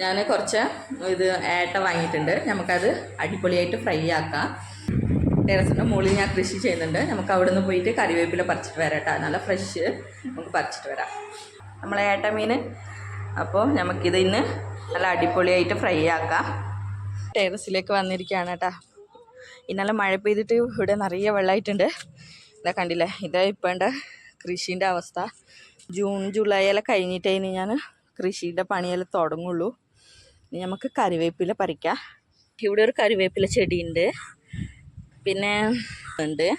ഞാൻ കുറച്ച് ഇത് ഏട്ട വാങ്ങിയിട്ടുണ്ട്. നമുക്കത് അടിപൊളിയായിട്ട് ഫ്രൈ ആക്കാം. ടെറസിന്റെ മുകളിൽ ഞാൻ കൃഷി ചെയ്യുന്നുണ്ട്. നമുക്ക് അവിടെ നിന്ന് പോയിട്ട് കറിവേപ്പില പറിച്ചിട്ട് വരാം കേട്ടോ. നല്ല ഫ്രഷ് നമുക്ക് പറിച്ചിട്ട് വരാം. നമ്മളെ ഏട്ട മീൻ അപ്പോൾ നമുക്കിത് ഇന്ന് നല്ല അടിപൊളിയായിട്ട് ഫ്രൈ ആക്കാം. ടെറസിലേക്ക് വന്നിരിക്കുകയാണ് കേട്ടോ. ഇന്നലെ മഴ പെയ്തിട്ട് ഇവിടെ നിറയെ വെള്ളമായിട്ടുണ്ട്. ഇതാ കണ്ടില്ലേ? ഇതാ ഇപ്പോണ്ട കൃഷീന്റെ അവസ്ഥ. ജൂൺ ജൂലൈ എല്ലാം കഴിഞ്ഞിട്ടേ ഇനി ഞാൻ കൃഷിയുടെ പണിയെല്ലാം തുടങ്ങുള്ളൂ. ഇനി നമുക്ക് കറിവേപ്പില പറിക്കാം. ഇവിടെ ഒരു കറിവേപ്പില ചെടിയുണ്ട്. പിന്നെ ഉണ്ട്.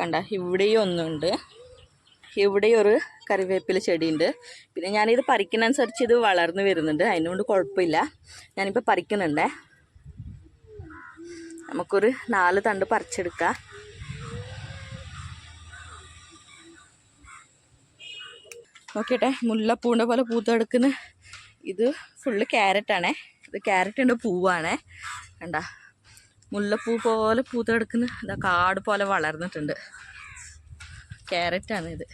കണ്ട ഇവിടെയും ഒന്നുണ്ട്. ഇവിടെ ഒരു കറിവേപ്പില ചെടിയുണ്ട്. പിന്നെ ഞാനിത് പറിക്കുന്നതനുസരിച്ച് ഇത് വളർന്നു വരുന്നുണ്ട്. അതിനുകൊണ്ട് കുഴപ്പമില്ല. ഞാനിപ്പോൾ പറിക്കുന്നുണ്ടേ. നമുക്കൊരു നാല് തണ്ട് പറിച്ചെടുക്കാം. നോക്കിയട്ടെ മുല്ലപ്പൂണ്ട പോലെ പൂത്തെടുക്കുന്ന. ഇത് ഫുള്ള് ക്യാരറ്റാണേ ഇത് ക്യാരറ്റിന്റെ പൂവാണേ. കണ്ട മുല്ലപ്പൂ പോലെ പൂത്ത് കിടക്കുന്ന ഇതാ കാട് പോലെ വളർന്നിട്ടുണ്ട്. ക്യാരറ്റാണ് ഇത്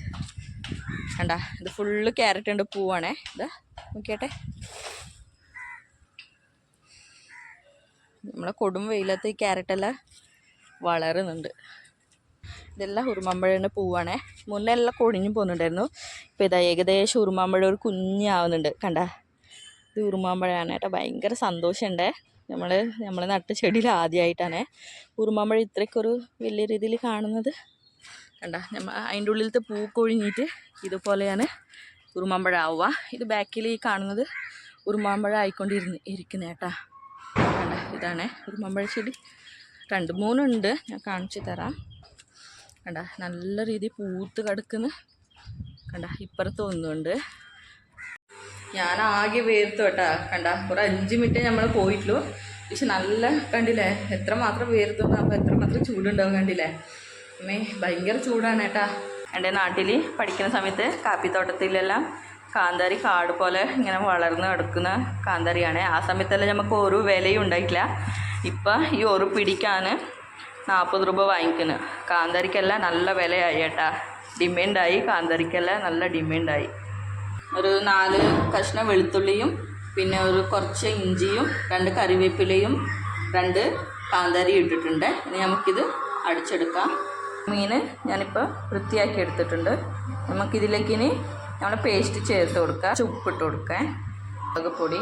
കണ്ട ഇത് ഫുള്ള് ക്യാരറ്റിന്റെ പൂവാണേ. ഇതാ നോക്കിയട്ടെ. നമ്മളെ കൊടും വെയിലത്ത് ഈ ക്യാരറ്റെല്ലാം വളരുന്നുണ്ട്. ഇതെല്ലാം ഉറുമാമ്പഴേന്റെ പൂവാണേ. മുന്നേ എല്ലാം കൊടിഞ്ഞു പോകുന്നുണ്ടായിരുന്നു. ഇപ്പോൾ ഇതാ ഏകദേശം ഉറുമാമ്പഴ ഒരു കുഞ്ഞാവുന്നുണ്ട്. കണ്ട ഇത് ഉറുമാമ്പഴമാണ് കേട്ടോ. ഭയങ്കര സന്തോഷമുണ്ടേ. നമ്മൾ നമ്മൾ നട്ട ചെടിയിൽ ആദ്യമായിട്ടാണ് ഉറുമാമ്പഴം ഇത്രയ്ക്കൊരു വലിയ രീതിയിൽ കാണുന്നത്. കണ്ട നമ്മ അതിന്റെ ഉള്ളിലത്തെ പൂ കൊഴിഞ്ഞിട്ട് ഇതുപോലെയാണ് ഉറുമാമ്പഴം ആവുക. ഇത് ബാക്കിൽ ഈ കാണുന്നത് ഉറുമാമ്പഴം ആയിക്കൊണ്ടിരുന്ന് ഇരിക്കുന്ന കേട്ടാ. കണ്ട ഇതാണ് ഉറുമാമ്പഴ ചെടി. രണ്ട് മൂന്നുണ്ട് ഞാൻ കാണിച്ചു തരാം. കണ്ട നല്ല രീതിയിൽ പൂത്ത് കിടക്കുന്ന. കണ്ട ഇപ്പുറത്ത് ഒന്നുണ്ട്. ഞാൻ ആകെ വേർത്തു കേട്ടാ. കണ്ട ഒരു അഞ്ച് മിനിറ്റ് നമ്മൾ പോയിട്ടുള്ളൂ. പക്ഷെ നല്ല കണ്ടില്ലേ? എത്ര എത്രമാത്രം വേർത്തു അപ്പോൾ എത്രമാത്രം ചൂടുണ്ടാവും കണ്ടില്ലേ? അമ്മേ ഭയങ്കര ചൂടാണ് കേട്ടാ. എന്റെ നാട്ടിൽ പഠിക്കുന്ന സമയത്ത് കാപ്പിത്തോട്ടത്തിലെല്ലാം കാന്താരി കാട് പോലെ ഇങ്ങനെ വളർന്ന് കിടക്കുന്ന കാന്താരിയാണ്. ആ സമയത്തെല്ലാം നമുക്ക് ഒരു വിലയും ഉണ്ടായിട്ടില്ല. ഇപ്പം ഈ ഒരു പിടിക്കാൻ നാൽപ്പത് രൂപ വാങ്ങിക്കുന്നു. കാന്താരിക്കെല്ലാം നല്ല വിലയായി കേട്ടാ. ഡിമാൻഡായി കാന്താരിക്കെല്ലാം നല്ല ഡിമാൻഡായി. ഒരു നാല് കഷ്ണം വെളുത്തുള്ളിയും പിന്നെ ഒരു കുറച്ച് ഇഞ്ചിയും രണ്ട് കറിവേപ്പിലയും രണ്ട് കാന്താരി ഇട്ടിട്ടുണ്ട്. ഇനി നമുക്കിത് അടിച്ചെടുക്കാം. മീൻ ഞാനിപ്പോൾ വൃത്തിയാക്കി എടുത്തിട്ടുണ്ട്. നമുക്കിതിലേക്ക് ഇനി നമ്മൾ പേസ്റ്റ് ചേർത്ത് കൊടുക്കുക ചുപ്പിട്ട് കൊടുക്കാൻ മുളകുപൊടി.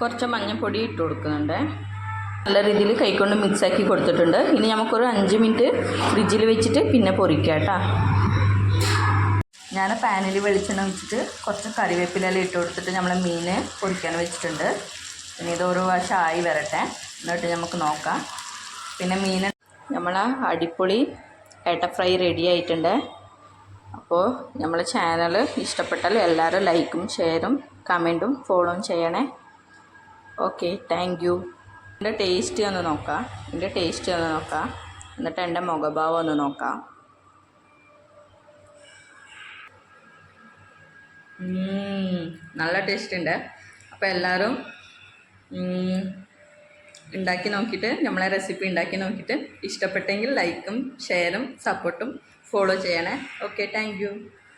കുറച്ച് മഞ്ഞൾപ്പൊടി ഇട്ട് കൊടുക്കുന്നുണ്ട്. നല്ല രീതിയിൽ കൈക്കൊണ്ട് മിക്സാക്കി കൊടുത്തിട്ടുണ്ട്. ഇനി നമുക്കൊരു അഞ്ച് മിനിറ്റ് ഫ്രിഡ്ജിൽ വെച്ചിട്ട് പിന്നെ പൊരിക്കാം കേട്ടോ. ഞാൻ പാനിൽ വെളിച്ചെണ്ണ വെച്ചിട്ട് കുറച്ച് കറിവേപ്പിലെല്ലാം ഇട്ട് കൊടുത്തിട്ട് നമ്മൾ മീൻ പൊരിക്കാൻ വെച്ചിട്ടുണ്ട്. ഇനി ഇത് ഒരു ആയി വരട്ടെ. എന്നിട്ട് നമുക്ക് നോക്കാം. പിന്നെ മീൻ നമ്മൾ അടിപൊളി ഏട്ട ഫ്രൈ റെഡി ആയിട്ടുണ്ട്. അപ്പോൾ നമ്മളെ ചാനൽ ഇഷ്ടപ്പെട്ടാൽ എല്ലാവരും ലൈക്കും ഷെയറും കമന്റും ഫോളോയും ചെയ്യണേ. ഓക്കെ താങ്ക് എന്റെ ടേസ്റ്റ് ഒന്ന് നോക്കാം. എന്റെ ടേസ്റ്റ് ഒന്ന് നോക്കാം. എന്നിട്ട് എന്റെ മുഖഭാവം ഒന്ന് നോക്കാം. നല്ല ടേസ്റ്റ് ഉണ്ട്. അപ്പോൾ എല്ലാവരും ഉണ്ടാക്കി നോക്കിയിട്ട് നമ്മളെ റെസിപ്പി ഉണ്ടാക്കി നോക്കിയിട്ട് ഇഷ്ടപ്പെട്ടെങ്കിൽ ലൈക്കും ഷെയറും സപ്പോർട്ടും ഫോളോ ചെയ്യണേ. Okay thank